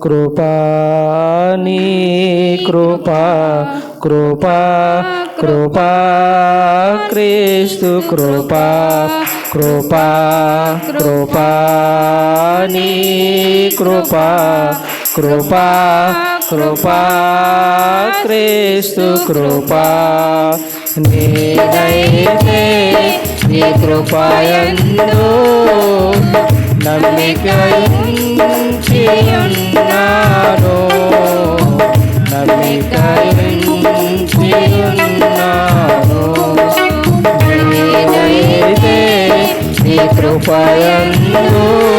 కృపా నీ కృపా కృపా కృపా క్రీస్తు కృపా కృపా కృపా నీ కృపా కృపా కృపా క్రీస్తు కృపా. నేనైతే నీ కృపయందు నమ్మిక ఉంచి ఉన్నాను నమ్మిక నీ కృపయందు.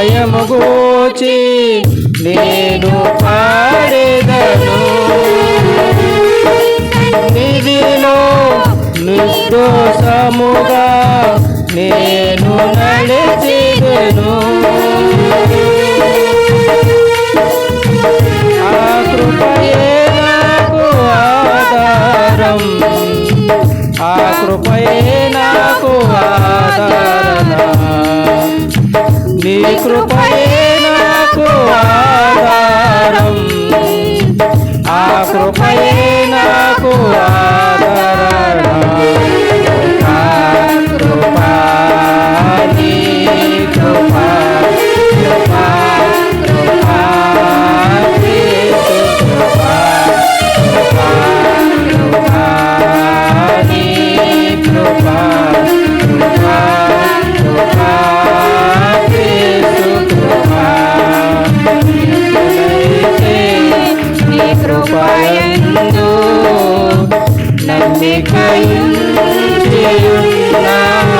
గూచి గోచి నేను పాడేదను. నిధిలో నిర్దోషముగా నేను నడిచిదను. కృపయే నాకు ఆధారం. ఆ కృపయే জয় জয়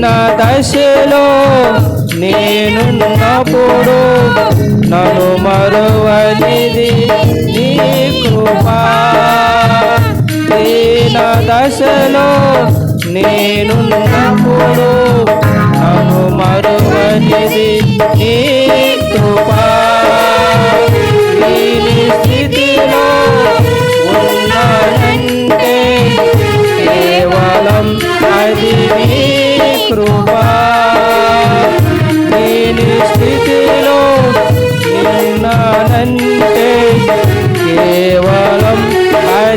దీన దశలో నేనున్నప్పుడు నన్ను మరువనిది నీ కృపా. దీన దశలో నేనున్నప్పుడు సర్వనిధి నీ కృపా. స్థితిలో